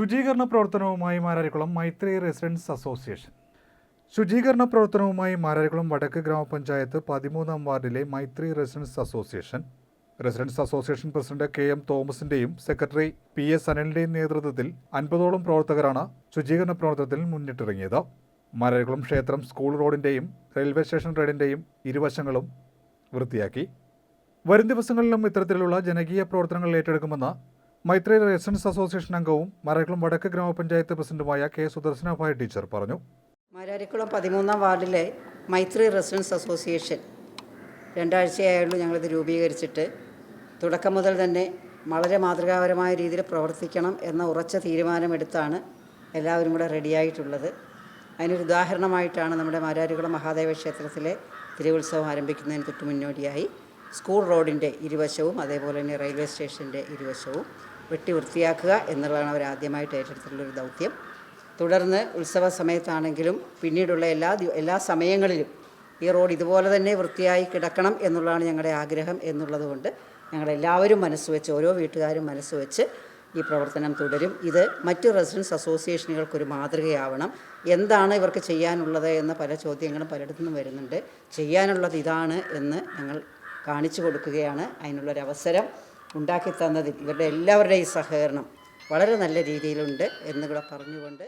ശുചീകരണ പ്രവർത്തനവുമായി മാരാരിക്കുളം മൈത്രി residence association. ശുചീകരണ പ്രവർത്തനവുമായി മാരാരിക്കുളം വടക്ക് ഗ്രാമപഞ്ചായത്ത് പതിമൂന്നാം വാർഡിലെ Maithri residence association. Residence association president K M തോമസിന്റെയും secretary P S അനിലിന്റെയും നേതൃത്വത്തിൽ അൻപതോളം പ്രവർത്തകരാണ് ശുചീകരണ പ്രവർത്തനത്തിൽ മുന്നിട്ടിറങ്ങിയത്. മാരാരിക്കുളം ക്ഷേത്രം സ്കൂൾ റോഡിന്റെയും റെയിൽവേ സ്റ്റേഷൻ റോഡിന്റെയും ഇരുവശങ്ങളും വൃത്തിയാക്കി. വരും ദിവസങ്ങളിലും ഇത്തരത്തിലുള്ള ജനകീയ പ്രവർത്തനങ്ങൾ ഏറ്റെടുക്കുമെന്ന് മൈത്രി റെസിഡൻസ് അസോസിയേഷൻ അംഗവും മരക്കുളം വടക്ക് ഗ്രാമപഞ്ചായത്ത് പ്രസിഡന്റുമായ കെ സുദർശനഭായ ടീച്ചർ പറഞ്ഞു. മരാരിക്കുളം പതിമൂന്നാം വാർഡിലെ മൈത്രി റെസിഡൻസ് അസോസിയേഷൻ രണ്ടാഴ്ചയായുള്ളൂ ഞങ്ങളിത് രൂപീകരിച്ചിട്ട് തുടക്കം മുതൽ തന്നെ വളരെ മാതൃകാപരമായ രീതിയിൽ പ്രവർത്തിക്കണം എന്ന ഉറച്ച തീരുമാനമെടുത്താണ് എല്ലാവരും കൂടെ റെഡിയായിട്ടുള്ളത്. അതിനൊരു ഉദാഹരണമായിട്ടാണ് നമ്മുടെ മാരാരിക്കുളം മഹാദേവ ക്ഷേത്രത്തിലെ തിരുവുത്സവം ആരംഭിക്കുന്നതിന് തൊട്ട് മുന്നോടിയായി സ്കൂൾ റോഡിന്റെ ഇരുവശവും അതേപോലെ തന്നെ റെയിൽവേ സ്റ്റേഷന്റെ ഇരുവശവും വെട്ടി വൃത്തിയാക്കുക എന്നുള്ളതാണ് അവർ ആദ്യമായിട്ട് ഏറ്റെടുത്തിട്ടുള്ളൊരു ദൗത്യം. തുടർന്ന് ഉത്സവ സമയത്താണെങ്കിലും പിന്നീടുള്ള എല്ലാ എല്ലാ സമയങ്ങളിലും ഈ റോഡ് ഇതുപോലെ തന്നെ വൃത്തിയായി കിടക്കണം എന്നുള്ളതാണ് ഞങ്ങളുടെ ആഗ്രഹം എന്നുള്ളതുകൊണ്ട് ഞങ്ങളെല്ലാവരും മനസ്സ് വെച്ച് ഓരോ വീട്ടുകാരും മനസ്സ് വെച്ച് ഈ പ്രവർത്തനം തുടരും. ഇത് മറ്റ് റെസിഡൻസ് അസോസിയേഷനുകൾക്കൊരു മാതൃകയാവണം. എന്താണ് ഇവർക്ക് ചെയ്യാനുള്ളത് എന്ന പല ചോദ്യങ്ങളും പലയിടത്തു നിന്നും വരുന്നുണ്ട്. ചെയ്യാനുള്ളത് ഇതാണ് എന്ന് ഞങ്ങൾ കാണിച്ചു കൊടുക്കുകയാണ്. അതിനുള്ളൊരവസരം ഉണ്ടാക്കി തന്നതിൽ ഇവരുടെ എല്ലാവരുടെയും സഹകരണം വളരെ നല്ല രീതിയിലുണ്ട് എന്നുകൂടെ പറഞ്ഞുകൊണ്ട്